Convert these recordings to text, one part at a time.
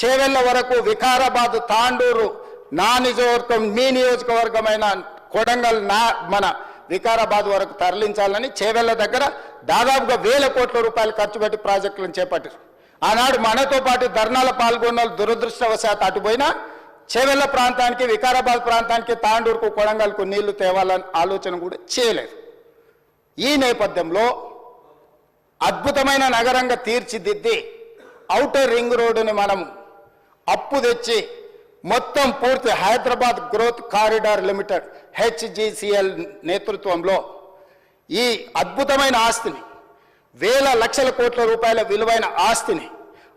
చేవెళ్ళ వరకు వికారాబాద్ తాండూరు నా నియోజకవర్గం మీ నియోజకవర్గమైన కొడంగల్ నా మన వికారాబాద్ వరకు తరలించాలని చేవెళ్ళ దగ్గర దాదాపుగా వేల కోట్ల రూపాయలు ఖర్చు పెట్టి ప్రాజెక్టులను చేపట్టారు. ఆనాడు మనతో పాటు ధర్నాల పాల్గొన్న దురదృష్టవశాత్ అటుపోయినా చేవెళ్ళ ప్రాంతానికి వికారాబాద్ ప్రాంతానికి తాండూరుకు కొడంగల్కు నీళ్ళు తేవాలని ఆలోచన కూడా చేయలేదు. ఈ నేపథ్యంలో అద్భుతమైన నగరంగా తీర్చిదిద్ది ఔటర్ రింగ్ రోడ్డుని మనం అప్పు తెచ్చి మొత్తం పూర్తి Hyderabad growth corridor limited HGCL నేతృత్వంలో ఈ అద్భుతమైన ఆస్తిని వేల లక్షల కోట్ల రూపాయల విలువైన ఆస్తిని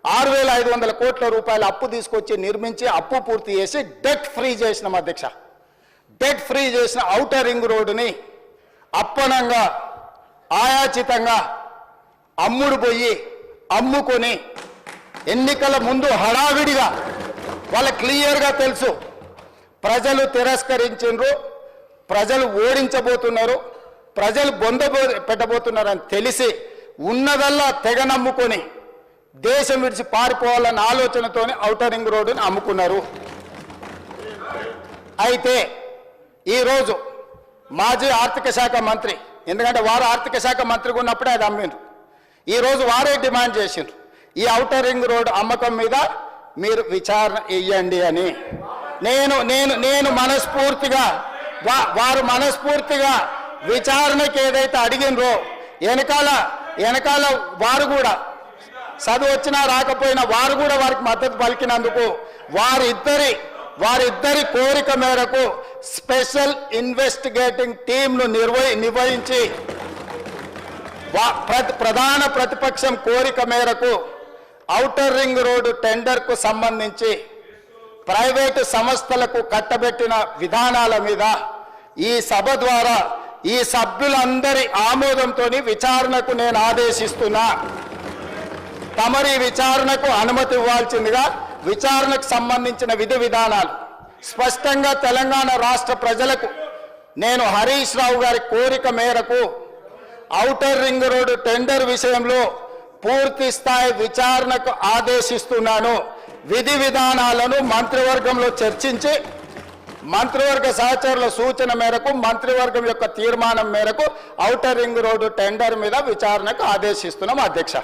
ఆరు వేల ఐదు వందల కోట్ల రూపాయల అప్పు తీసుకొచ్చి నిర్మించి అప్పు పూర్తి చేసి డెట్ ఫ్రీ చేసినాం అధ్యక్ష. డెట్ ఫ్రీ చేసిన ఔటర్ రింగ్ రోడ్డుని అప్పనంగా ఆయాచితంగా అమ్ముడు పోయి అమ్ముకొని ఎన్నికల ముందు హడావిడిగా వాళ్ళ క్లియర్గా తెలుసు. ప్రజలు తిరస్కరించిండ్రు ప్రజలు ఓడించబోతున్నారు ప్రజలు బొందబో పెట్టబోతున్నారు అని తెలిసి ఉన్నదల్లా తెగ నమ్ముకొని దేశం విడిచి పారిపోవాలన్న ఆలోచనతోనే ఔటరింగ్ రోడ్డుని అమ్ముకున్నారు. అయితే ఈరోజు మాజీ ఆర్థిక శాఖ మంత్రి. ఎందుకంటే వారు ఆర్థిక శాఖ మంత్రిగా ఉన్నప్పుడే అది అమ్మిండ్రు. ఈరోజు వారే డిమాండ్ చేసిండ్రు. ఈ ఔటర్ రింగ్ రోడ్ అమ్మకం మీద మీరు విచారణ ఇయ్యండి అని. నేను నేను నేను మనస్ఫూర్తిగా వా- వారు మనస్ఫూర్తిగా విచారణకి ఏదైతే అడిగినరో వెనకాల వెనకాల వారు కూడా చదువు వచ్చినా రాకపోయినా వారు కూడా వారికి మద్దతు పలికినందుకు వారిద్దరి వారిద్దరి కోరిక మేరకు స్పెషల్ ఇన్వెస్టిగేటింగ్ టీంను నిర్వహి నిర్వహించి ప్ర- ప్రధాన ప్రతిపక్షం కోరిక మేరకు ఔటర్ రింగ్ రోడ్డు టెండర్కు సంబంధించి ప్రైవేటు సంస్థలకు కట్టబెట్టిన విధానాల మీద ఈ సభ ద్వారా ఈ సభ్యులందరి ఆమోదంతో విచారణకు నేను ఆదేశిస్తున్నా. తమరి విచారణకు అనుమతి ఇవ్వాల్సిందిగా విచారణకు సంబంధించిన విధి విధానాలు స్పష్టంగా తెలంగాణ రాష్ట్ర ప్రజలకు నేను హరీష్ రావు గారి కోరిక మేరకు ఔటర్ రింగ్ రోడ్డు టెండర్ విషయంలో పూర్తి స్థాయి విచారణకు ఆదేశిస్తున్నాను. విధి విధానాలను మంత్రివర్గంలో చర్చించి మంత్రివర్గ సహచరుల సూచన మేరకు మంత్రివర్గం యొక్క తీర్మానం మేరకు ఔటర్ రింగ్ రోడ్డు టెండర్ మీద విచారణకు ఆదేశిస్తున్నాం అధ్యక్ష.